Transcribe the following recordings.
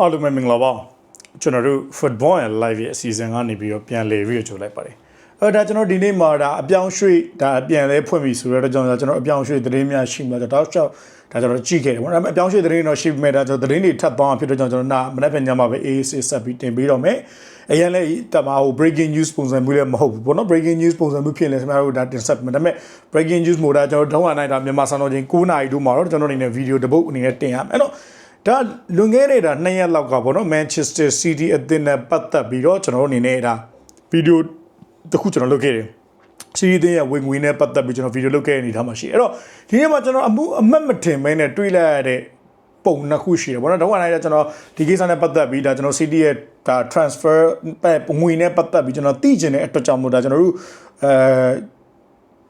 အားလုံးပဲမင်္ဂလာပါကျွန်တော်တို့ football and live ရဲ့အစီအစဉ်ကနေပြီးတော့ပြန်လည်ပြီးတော့ကြိုလိုက်ပါတယ်အဲ့ဒါကျွန်တော်ဒီနေ့မှာဒါအပြောင်းရွှေ့ဒါအပြန်လဲဖွင့်ပြီဆိုတော့ကျွန်တော်ကျွန်တော်အပြောင်းရွှေ့သတင်းများရှိမှတော့တောက်ချောက်ဒါကျွန်တော်ကြည့်ခဲ့တယ်ပေါ့ဒါပေမဲ့အပြောင်းရွှေ့သတင်းတော့ရှိပေမဲ့ဒါကျွန်တော်သတင်းတွေထပ်သွားဖြစ်တော့ကျွန်တော်နာမနေ့ပြန်ညမှာပဲ AAC ဆက်ပြီးတင်ပြီးတော့မယ်အရင်လည်းတမဟို breaking news ပုံစံမျိုးလည်းမဟုတ်ဘူးပေါ့နော် breaking news ပုံစံမျိုးဖြစ်နေစမတို့ဒါတင်ဆက်မယ်ဒါပေမဲ့ breaking news မို့ဒါကျွန်တော်ထုံးရနိုင်တာမြန်မာစံတော်ချိန်9နာရီတို့မှာတော့ကျွန်တော်အနေနဲ့ဗီဒီယိုတစ်ပုတ်အနေနဲ့တင်ရမယ်အဲ့တော့ ဒါလွန်ခဲ့တဲ့ဒါ2ရက်လောက်ကပေါ့နော် Manchester City အသင်းနဲ့ပတ်သက်ပြီးတော့ကျွန်တော်တို့အနေနဲ့ဒါဗီဒီယိုတစ်ခုကျွန်တော်လုပ်ခဲ့တယ်စီးရီးတဲ့ဝင်ငွေနဲ့ပတ်သက်ပြီးကျွန်တော်ဗီဒီယိုလုပ်ခဲ့တဲ့အနေထားမှာရှိအဲ့တော့ဒီနေ့မှာကျွန်တော်အမှုအမတ်မတင်မဲနဲ့တွေးလိုက်ရတဲ့ပုံနှစ်ခုရှိတယ်ပေါ့နော်တော့နိုင်တဲ့ကျွန်တော်ဒီကိစ္စနဲ့ပတ်သက်ပြီးဒါကျွန်တော် CD ရဲ့ဒါ transfer ပဲငွေနဲ့ပတ်သက်ပြီးကျွန်တော်သိကျင်တဲ့အတွက်ကြောင့်မို့ဒါကျွန်တော်တို့အဲ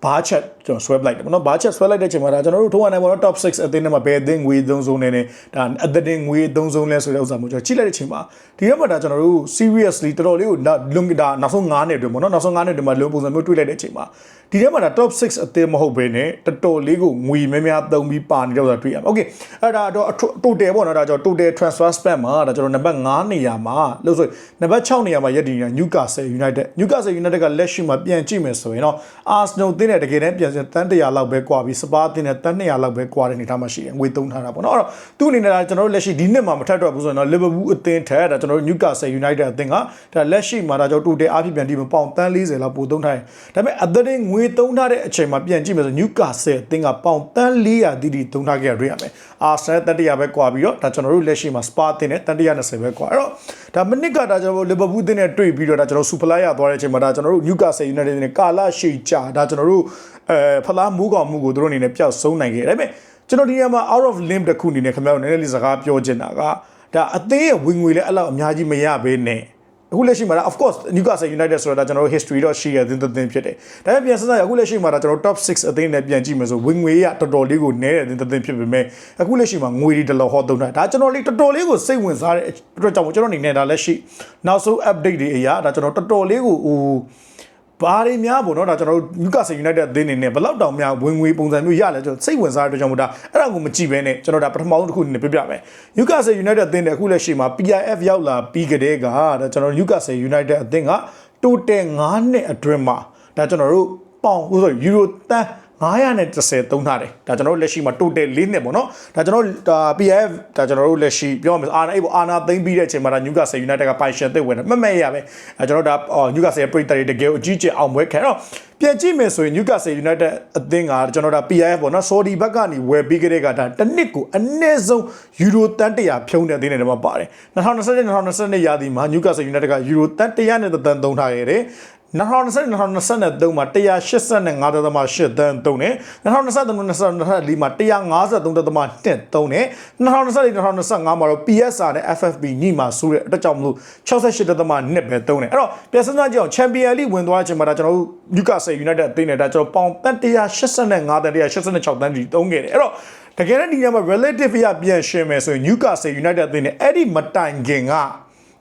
ဘာချက်ကျွန်တော်ဆွဲပလိုက်တယ်ပေါ့နော်ဘာချက်ဆွဲလိုက်တဲ့အချိန်မှာဒါကျွန်တော်တို့ထိုးရနိုင်ပေါ့နော် top 6အသင်းထဲမှာဘယ်အသင်းငွေသုံးဆုံးနေနေဒါအသင်းငွေသုံးဆုံးလဲဆိုတဲ့ဥစ္စာမျိုးကျွန်တော်ကြည့်လိုက်တဲ့အချိန်မှာဒီရက်မှာဒါကျွန်တော်တို့ seriously တော်တော်လေးကိုလွန်ဒါနောက်ဆုံး9နှစ်အတွင်းပေါ့နော်နောက်ဆုံး9နှစ်အတွင်းမှာလုံပုံစံမျိုးတွေးလိုက်တဲ့အချိန်မှာဒီထဲမှာဒါ top 6အသင်းမဟုတ်ဘဲနဲ့တော်တော်လေးကိုငွေများများသုံးပြီးပါနေတော့ဆိုတာတွေ့ရမှာ။ Okay အဲ့ဒါတော့ total ပေါ့နော်ဒါကျွန်တော် total transfer spend မှာဒါကျွန်တော်နံပါတ်9နေရာမှာလို့ဆိုနံပါတ်6နေရာမှာရည်တည်နေတာ Newcastle United Newcastle United ကလက်ရှိမှာပြန်ကြည့်မယ်ဆိုရင်တော့ Arsenal တင်းတဲ့တကယ်တမ်းပြန်စတန်း100လောက်ပဲကွာပြီးစပါးတင်းတဲ့တန်း200လောက်ပဲကွာတဲ့အနေထားမှာရှိတယ်ငွေသုံးထားတာပေါ့နော်အဲ့တော့သူ့အနေနဲ့ဒါကျွန်တော်တို့လက်ရှိဒီနှစ်မှာမထပ်တော့ဘူးဆိုရင်တော့ Liverpool အသင်းထက်ဒါကျွန်တော်တို့ Newcastle United အသင်းကဒါလက်ရှိမှာဒါကျွန်တော် total အားဖြင့်ပြန်ကြည့်မယ်ပေါင်တန်း40လောက်ပို့သုံးထားတယ်ဒါပေမဲ့အသင်းငွေသုံးထားတဲ့အချိန်မှာပြန်ကြည့်မယ်ဆို Newcastle အသင်းကပေါင်တန်း400တိတိသုံးထားခဲ့ရတွေ့ရမယ် Arsenal တန်100ပဲကွာပြီးတော့ဒါကျွန်တော်တို့လက်ရှိမှာ Spa အသင်းနဲ့တန်120ပဲကွာအဲ့တော့ဒါမနစ်ကဒါကျွန်တော်တို့ Liverpool အသင်းနဲ့တွေ့ပြီးတော့ဒါကျွန်တော် Super League ရသွားတဲ့အချိန်မှာဒါကျွန်တော်တို့ Newcastle United နဲ့ကာလာရှိကြာဒါကျွန်တော်တို့အဲဖလားမူးကောင်မှုကိုတို့အနေနဲ့ပျောက်ဆုံးနိုင်ခဲ့တယ်ဒါပေမဲ့ကျွန်တော်ဒီနေရာမှာ out of limb တစ်ခုအနေနဲ့ခင်ဗျားတို့နည်းနည်းလေးစကားပြောချင်တာကဒါအသင်းရဲ့ဝင်ငွေလည်းအဲ့လောက်အများကြီးမရဘဲနဲ့ အခုလက်ရှိမှာ of course Newcastle United ဆိုတာကျွန်တော်တို့ history တော့ရှိရတဲ့သင်းဖြစ်တယ်။ဒါပေမဲ့ပြန်စဉ်းစားရအခုလက်ရှိမှာကျွန်တော် top 6အသင်းနဲ့ပြန်ကြည့်မယ်ဆိုဝင်ငွေရတော်တော်လေးကိုနည်းတဲ့သင်းဖြစ်ပေမဲ့အခုလက်ရှိမှာငွေတွေတလောဟောသုံးတာဒါကျွန်တော်လေးတော်တော်လေးကိုစိတ်ဝင်စားတဲ့အတွက်ကြောင့်ကျွန်တော်အနေနဲ့ဒါလက်ရှိနောက်ဆုံး update တွေအရာဒါကျွန်တော်တော်တော်လေးကိုဟို ဘာတွေများပေါ့နော်ဒါကျွန်တော်တို့ Newcastle United အသင်းနေနဲ့ဘယ်လောက်တောင်များဝင်ငွေပုံစံမျိုးရလဲကျွန်တော်စိတ်ဝင်စားတဲ့အတွက်ကြောင့်မို့ဒါအဲ့ဒါကိုမကြည့်ဘဲနဲ့ကျွန်တော်ဒါပထမဆုံးတစ်ခုအနေနဲ့ပြပြမယ် Newcastle United အသင်းနဲ့အခုလက်ရှိမှာ PIF ရောက်လာပြီးကြတဲ့ကဒါကျွန်တော် Newcastle United အသင်းက total 9နှစ်အတွင်းမှာဒါကျွန်တော်တို့ပေါင်ဆိုယူရိုတန်း 930သုံးထားတယ်ဒါကျွန်တော်တို့လက်ရှိမှာ total ၄နှစ်ပေါ့နော်ဒါကျွန်တော်ဒါ PF ဒါကျွန်တော်တို့လက်ရှိပြောမယ်အာနာအေးပေါ့အာနာသိမ့်ပြီးတဲ့အချိန်မှာဒါ Newcastle United ကပိုင်ရှင်သစ်ဝင်တယ်မမဲ့ရပဲအဲကျွန်တော်ဒါ Newcastle ရဲ့ပရိသတ်တွေတကယ်အကြီးကျယ်အောင်ပွဲခံတော့ပြန်ကြည့်မယ်ဆိုရင် Newcastle United အသင်းကကျွန်တော်ဒါ PIF ပေါ့နော် Saudi ဘက်ကနေဝယ်ပြီးကြတဲ့ကဒါတစ်နှစ်ကိုအနည်းဆုံးယူရိုတန်100ဖြုံးတဲ့အသင်းတွေမှာပါတယ်2020 2022ရာသီမှာ Newcastle United ကယူရိုတန်100နဲ့တန်သုံးထားရတယ် 2020 2023မှာ185.8သန်းသုံးတယ်2023 2024မှာ153.2သုံးတယ်2024 2025မှာတော့ PSR နဲ့ FFP ညမှာဆိုတဲ့အတွက်ကြောင့်မလို့68.2ပဲသုံးတယ်အဲ့တော့ပြန်စမ်းကြည့်အောင် Champion League ဝင်သွားတဲ့အချိန်မှာဒါကျွန်တော်တို့ Newcastle United အသင်းနဲ့ဒါကျွန်တော်ပေါင်185တန်း186တန်းကြီးသုံးခဲ့တယ်အဲ့တော့တကယ်တော့ဒီညမှာ relative ရပြန်ရှင်းမယ်ဆိုရင် Newcastle United အသင်းနဲ့အဲ့ဒီမတိုင်ခင်က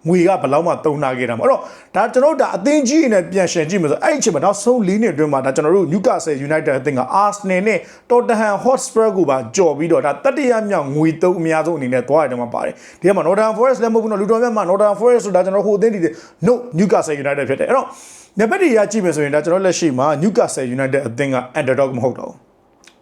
ငွေကဘယ်လောက်မှသုံးနာခဲ့တာမဟုတ်တော့ဒါကျွန်တော်တို့ဒါအသင်းကြီးနဲ့ပြန်ရှင်ကြည့်မယ်ဆိုအဲ့ဒီအချိန်မှာနောက်ဆုံး၄နှစ်အတွင်းမှာဒါကျွန်တော်တို့ Newcastle United အသင်းက Arsenal နဲ့ Tottenham Hotspur ကိုပါကြော်ပြီးတော့ဒါတတိယမြောက်ငွေသုံးအများဆုံးအနေနဲ့သွားရတယ်မှာပါတယ်ဒီကမှာ Northern Forest လည်းမဟုတ်ဘူးနော်လူတော်မြတ်မှာ Northern Forest ဆိုတာကျွန်တော်ဟိုအသင်းဒီ no Newcastle United ဖြစ်တယ်အဲ့တော့နံပါတ်တွေရကြည့်မယ်ဆိုရင်ဒါကျွန်တော်လက်ရှိမှာ Newcastle United အသင်းက underdog မဟုတ်တော့ဘူး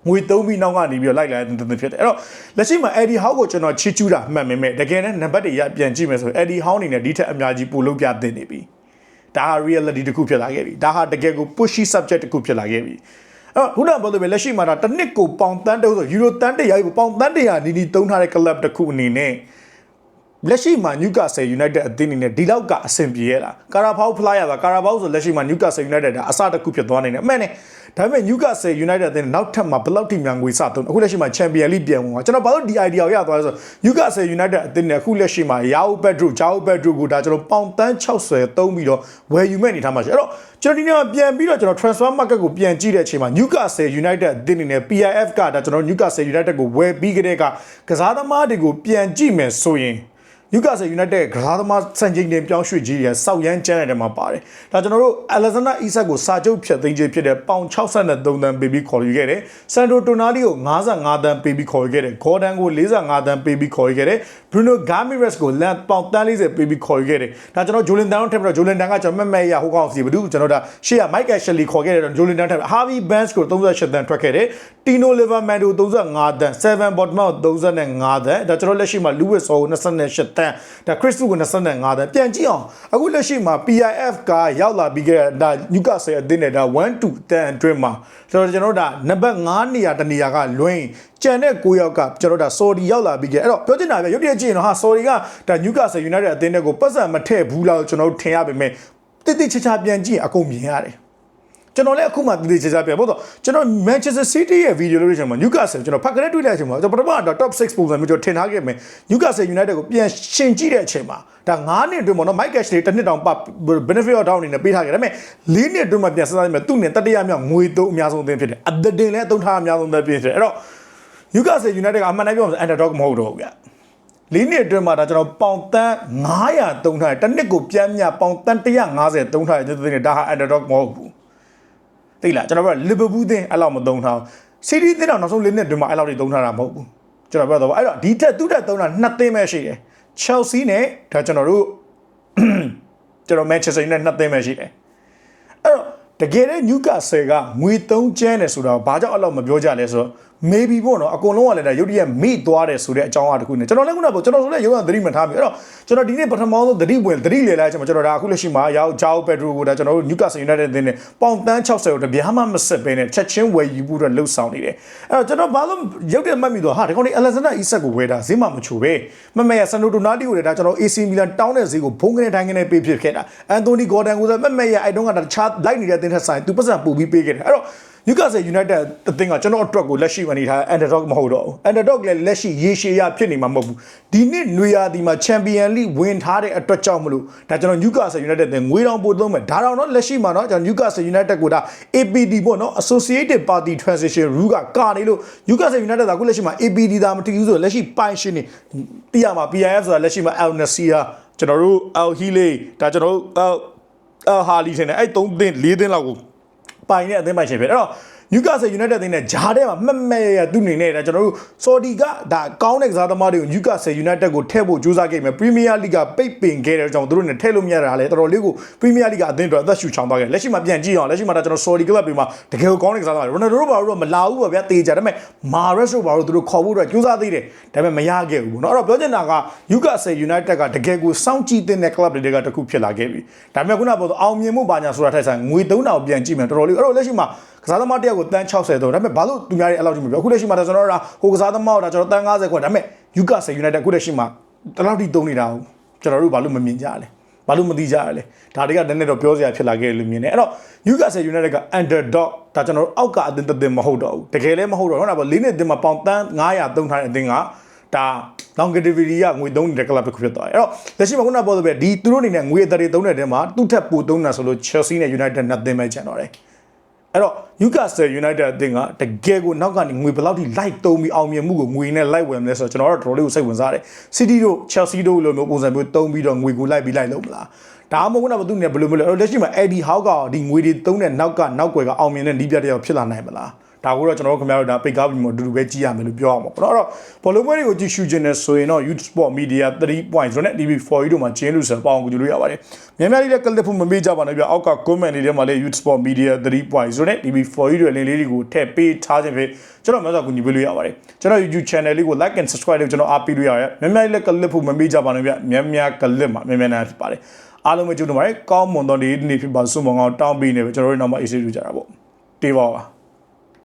ငွေသုံးပြီးနောက်ကနေပြီးတော့လိုက်လာတဲ့တင်တင်ဖြစ်တယ်အဲ့တော့လက်ရှိမှာ Eddie Howe ကိုကျွန်တော်ချစ်ကျူးတာမှတ်မိမဲ့တကယ်နဲ့နံပါတ်တွေရပြန်ကြည့်မယ်ဆိုရင် Eddie Howe အနေနဲ့ဒီထက်အများကြီးပိုလုပ်ပြသင့်နေပြီဒါဟာ reality တစ်ခုဖြစ်လာခဲ့ပြီဒါဟာတကယ်ကို pushy subject တစ်ခုဖြစ်လာခဲ့ပြီအဲ့ခုနကပြောလို့ပဲလက်ရှိမှာဒါတစ်နှစ်ကိုပေါင်တန်းတုံးဆိုယူရိုတန်းတရာပေါင်တန်းတရာနီးနီးသုံးထားတဲ့ club တစ်ခုအနေနဲ့ လက်ရှိမှာ Newcastle United အသင်းအနေနဲ့ဒီလောက်ကအဆင်ပြေရလားကာရာဘောက်ဖလားရတာကာရာဘောက်ဆိုလက်ရှိမှာ Newcastle United ဒါအစတစ်ခုဖြစ်သွားနေတယ်အမှန်နဲ့ဒါပေမဲ့ Newcastle United အသင်းနောက်ထပ်မှာဘယ်လောက်ထိများငွေစသုံးအခုလက်ရှိမှာ Champion League ပြန်ဝင်သွားကျွန်တော်ဘာလို့ဒီ idea ကိုရသွားလဲဆို Newcastle United အသင်းနဲ့အခုလက်ရှိမှာ Yao Pedro Jao Pedro ကိုဒါကျွန်တော်ပေါင်တန်း60သုံးပြီးတော့ဝယ်ယူမဲ့အနေထားမှာရှိအဲ့တော့ကျွန်တော်ဒီနေ့မှာပြန်ပြီးတော့ကျွန်တော် transfer market ကိုပြန်ကြည့်တဲ့အချိန်မှာ Newcastle United အသင်းအနေနဲ့ PIF ကဒါကျွန်တော် Newcastle United ကိုဝယ်ပြီးကြတဲ့ကကစားသမားတွေကိုပြန်ကြည့်မယ်ဆိုရင် Newcastle United ကစားသမားစံချိန်တင်ပြောင်းရွှေ့ကြီးရစောက်ရမ်းကျန်းတဲ့ထဲမှာပါတယ်။ဒါကျွန်တော်တို့ Alexander Isak ကိုစာချုပ်ဖြတ်သိမ်းခြင်းဖြစ်တဲ့ပေါင်63တန်းပေးပြီးခေါ်ယူခဲ့တယ်။ Sandro Tonali ကို55တန်းပေးပြီးခေါ်ယူခဲ့တယ်။ Gordon ကို45တန်းပေးပြီးခေါ်ယူခဲ့တယ်။ Bruno Gamirez ကိုလန်ပေါင်40ပေးပြီးခေါ်ယူခဲ့တယ်။ဒါကျွန်တော် Julian Down ထက်ပြီးတော့ Julian Down ကကျွန်တော်မက်မက်ရဟိုကောင်စီဘူးကျွန်တော်ဒါရှေ့က Mike Ashley ခေါ်ခဲ့တယ် Julian Down ထက် Harvey Barnes ကို38တန်းထွက်ခဲ့တယ်။ Tino Livermore 35တန်း7 Botman 35တန်းဒါကျွန်တော်လက်ရှိမှာ Lewis Hall 28တန်းဒါ Chris Fu ကို25တန်းပြန်ကြည့်အောင်အခုလက်ရှိမှာ PIF ကရောက်လာပြီးခဲ့တဲ့ဒါ Newcastle အသင်းနဲ့ဒါ1 2တန်းအတွင်းမှာဆိုတော့ကျွန်တော်တို့ဒါနံပါတ်9နေရာတနေရာကလွင်းကျန်တဲ့9ယောက်ကကျွန်တော်တို့ဒါ Saudi ရောက်လာပြီးခဲ့အဲ့တော့ပြောချင်တာပဲရုပ်တရက်ကြည့်ရင်တော့ဟာ Saudi ကဒါ Newcastle United အသင်းတွေကိုပတ်စံမထည့်ဘူးလားကျွန်တော်တို့ထင်ရပေမဲ့တိတိကျကျပြန်ကြည့်အကုန်မြင်ရတယ် ကျွန်တော်လည်းအခုမှတည်တည်ချာချာပြန်ပေါ့တော့ကျွန်တော် Manchester City ရဲ့ဗီဒီယိုလို့ချိန်မှာ Newcastle ကျွန်တော်ဖတ်ကြတဲ့တွေ့တဲ့အချိန်မှာကျွန်တော်ပထမတော့ top 6ပုံစံမျိုးကျွန်တော်ထင်ထားခဲ့မယ် Newcastle United ကိုပြန်ရှင်ကြည့်တဲ့အချိန်မှာဒါ9နှစ်အတွင်းပေါ့နော် Mike Ashley တစ်နှစ်တောင်ပတ် benefit of doubt အနေနဲ့ပေးထားခဲ့တယ်ဒါပေမဲ့4နှစ်အတွင်းမှာပြန်စဉ်းစားကြည့်မယ်သူ့နဲ့တတိယမြောက်ငွေသုံးအများဆုံးအသင်းဖြစ်တယ်အဒတင်လည်းအသုံးထားအများဆုံးအသင်းဖြစ်တယ်အဲ့တော့ Newcastle United ကအမှန်တမ်းပြောမှာ underdog မဟုတ်တော့ဘူးဗျလေးနှစ်အတွင်းမှာဒါကျွန်တော်ပေါင်တန်း900သုံးထားတယ်တစ်နှစ်ကိုပြန်မြပေါင်တန်း150သုံးထားတယ်ကျွန်တော်သိနေဒါဟာ underdog မဟုတ်ဘူး သိလားကျွန်တော်ပြောလီဗာပူးသင်းအဲ့လောက်မသုံးထားဘူးစီးတီးသင်းတော့နောက်ဆုံးလေးနှစ်အတွင်းမှာအဲ့လောက်တွေသုံးထားတာမဟုတ်ဘူးကျွန်တော်ပြောတော့အဲ့တော့ဒီထက်သူ့ထက်သုံးတာနှစ်သင်းပဲရှိတယ် Chelsea နဲ့ဒါကျွန်တော်တို့ကျွန်တော် Manchester United နှစ်သင်းပဲရှိတယ်အဲ့တော့တကယ်တဲ့ Newcastle ကငွေ3ကျန်းတယ်ဆိုတော့ဘာကြောင့်အဲ့လောက်မပြောကြလဲဆိုတော့ maybe ပေါ့နော်အကုန်လုံးကလည်းဒါရုပ်တရက်မိသွားတယ်ဆိုတဲ့အကြောင်းအရာတစ်ခုနဲ့ကျွန်တော်လည်းခုနကပေါ့ကျွန်တော်ဆိုလည်းရုံးကသတိမထားဘူးအဲ့တော့ကျွန်တော်ဒီနေ့ပထမဆုံးသတိဝင်သတိလေလိုက်ကျွန်တော်ကျွန်တော်ဒါအခုလက်ရှိမှာရောက်ဂျာအိုပက်ဒရိုကိုဒါကျွန်တော်တို့ Newcastle United အသင်းနဲ့ပေါင်တန်း60ကိုတပြားမှမဆက်ဘဲနဲ့ချက်ချင်းဝယ်ယူဖို့အတွက်လှုပ်ဆောင်နေတယ်အဲ့တော့ကျွန်တော်ဘာလို့ရုပ်တရက်မှတ်မိတော့ဟာဒီကောင်လေး Alexander Isak ကိုဝယ်တာဈေးမှမချိုပဲမမရဆန်နိုတိုနာတီကိုလည်းဒါကျွန်တော် AC Milan တောင်းတဲ့ဈေးကိုဘုံကနေတိုင်းကနေပေးဖြစ်ခဲ့တာအန်တိုနီဂေါ်ဒန်ကိုလည်းမမရအဲ့တုန်းကဒါတခြားလိုက်နေတဲ့အသင်းထက်ဆိုင်သူပတ်စံပူပြီးပေးခဲ့တယ်အဲ့တော့ နျူကာဆယ်ယူနိုက်တက်အသင်းကကျွန်တော်အတွက်ကိုလက်ရှိအနေထား underdog မဟုတ်တော့ဘူး underdog လည်းလက်ရှိရေရှည်ရဖြစ်နေမှာမဟုတ်ဘူးဒီနှစ်နွေရာသီမှာ Champion League ဝင်ထားတဲ့အတွက်ကြောင့်မလို့ဒါကျွန်တော်နျူကာဆယ်ယူနိုက်တက်အသင်းငွေတောင်ပို့သုံးမယ်ဒါတော့တော့လက်ရှိမှာတော့ကျွန်တော်နျူကာဆယ်ယူနိုက်တက်ကိုဒါ APD ပေါ့နော် Associated Party Transition Rule ကကနေလို့နျူကာဆယ်ယူနိုက်တက်သာခုလက်ရှိမှာ APD သာမတည်ဘူးဆိုလက်ရှိပိုင်ရှင်နေတိရမှာ PIF ဆိုတာလက်ရှိမှာ Al Nassr ကျွန်တော်တို့ Al Hilal ဒါကျွန်တော်တို့အာဟာလီထင်တယ်အဲ့3သင်း4သင်းလောက်ကို ပိုင်တဲ့အသင်းပိုင်ရှင်ဖြစ်အဲ့တော့ Newcastle United အသင်းနဲ့ဂျားထဲမှာမှတ်မဲ့ရသူနေနဲ့ဒါကျွန်တော်တို့ Saudi ကဒါကောင်းတဲ့ကစားသမားတွေကို Newcastle United ကိုထည့်ဖို့ကြိုးစားခဲ့မယ် Premier League ကပိတ်ပင်ခဲ့တဲ့ကြောင့်သူတို့နဲ့ထည့်လို့မရတာလေတော်တော်လေးကို Premier League ကအသင်းတွေအသက်ရှူချောင်းသွားခဲ့လက်ရှိမှာပြန်ကြည့်အောင်လက်ရှိမှာဒါကျွန်တော် Saudi Club တွေမှာတကယ်ကိုကောင်းတဲ့ကစားသမားတွေ Ronaldo တို့ဘာလို့တော့မလာဘူးပေါ့ဗျာတေးကြဒါပေမဲ့ Mahrez တို့ဘာလို့သူတို့ခေါ်ဖို့အတွက်ကြိုးစားသေးတယ်ဒါပေမဲ့မရခဲ့ဘူးပေါ့နော်အဲ့တော့ပြောချင်တာက Newcastle United ကတကယ်ကိုစောင့်ကြည့်တဲ့ club တွေကတခုဖြစ်လာခဲ့ပြီဒါပေမဲ့ခုနကပြောအောင်မြင်မှုဘာညာဆိုတာထိုက်ဆိုင်ငွေ3000ပြန်ကြည့်မယ်တော်တော်လေးအဲ့တော့လက်ရှိမှာ ကစားသမားတယောက်ကိုတန်း60တော့ဒါပေမဲ့ဘာလို့သူများတွေအဲ့လောက်ကြီးမပြောအခုလက်ရှိမှာကျွန်တော်တို့ကဟိုကစားသမားတော့ကျွန်တော်တန်း90ခွက်ဒါပေမဲ့ Newcastle United အခုလက်ရှိမှာတလောက်ထိတုံးနေတာကျွန်တော်တို့ဘာလို့မမြင်ကြလဲဘာလို့မသိကြရလဲဒါတွေကတနေ့တော့ပြောစရာဖြစ်လာခဲ့လို့မြင်တယ်အဲ့တော့ Newcastle United က underdog ဒါကျွန်တော်တို့အောက်ကအသင်းတစ်သင်းမဟုတ်တော့ဘူးတကယ်လည်းမဟုတ်တော့ဟုတ်လားပေါ့၄နှစ်အသင်းမှာပေါင်တန်း900သုံးထားတဲ့အသင်းကဒါ longevity ကငွေသုံးနေတဲ့ club တစ်ခုဖြစ်သွားတယ်အဲ့တော့လက်ရှိမှာခုနကပြောသလိုပဲဒီသူတို့အနေနဲ့ငွေအသက်တွေသုံးတဲ့တဲမှာသူ့ထက်ပိုသုံးတာဆိုလို့ Chelsea နဲ့ United နှစ်သင်းပဲကျန်တော့တယ် အဲ့တော့ Newcastle United အသင်းကတကယ်ကိုနောက်ကနေငွေဘယ်လောက်ထိလိုက်သုံးပြီးအောင်မြင်မှုကိုငွေနဲ့လိုက်ဝယ်မလဲဆိုတော့ကျွန်တော်တို့တော်တော်လေးကိုစိတ်ဝင်စားတယ် City တို့ Chelsea တို့လိုမျိုးပုံစံမျိုးသုံးပြီးတော့ငွေကိုလိုက်ပြီးလိုက်လို့မလားဒါမှမဟုတ်ဘူးနဲ့ဘယ်လိုမလဲအဲ့တော့လက်ရှိမှာ Eddie Howe ကဒီငွေတွေသုံးတဲ့နောက်ကနောက်ွယ်ကအောင်မြင်တဲ့နီးပြတဲ့ရောက်ဖြစ်လာနိုင်မလား ဒါကိုတော့ကျွန်တော်တို့ခင်ဗျားတို့ဒါပိတ်ကားပြီးမှအတူတူပဲကြည့်ရမယ်လို့ပြောအောင်ပေါ့နော်အဲ့တော့ဘောလုံးပွဲတွေကိုကြည့်ရှုခြင်းနဲ့ဆိုရင်တော့ Youth Sport Media 3.0နဲ့ TV4 တို့မှာကျင်းလို့ဆိုပေါအောင်ကြည့်လို့ရပါတယ်မြန်မြန်လေးလည်းကလစ်ဖို့မမေ့ကြပါနဲ့ပြအောက်က comment လေးထဲမှာလည်း Youth Sport Media 3.0နဲ့ TV4 တို့လင်းလေးတွေကိုထည့်ပေးထားခြင်းဖြစ်ကျွန်တော်မျိုးစာကူညီပေးလို့ရပါတယ်ကျွန်တော် YouTube channel လေးကို like and subscribe လုပ်ကျွန်တော်အားပေးလို့ရပါတယ်မြန်မြန်လေးလည်းကလစ်ဖို့မမေ့ကြပါနဲ့ပြမြန်မြန်ကလစ်မှာမြန်မြန်နာဖြစ်ပါတယ်အားလုံးပဲကြိုးနေပါတယ်ကောင်းမွန်သောနေ့နေ့ဖြစ်ပါစုံမောင်အောင်တောင်းပေးနေပဲကျွန်တော်တို့နောက်မှအေးဆေးကြကြတာပေါ့တေးပါပါ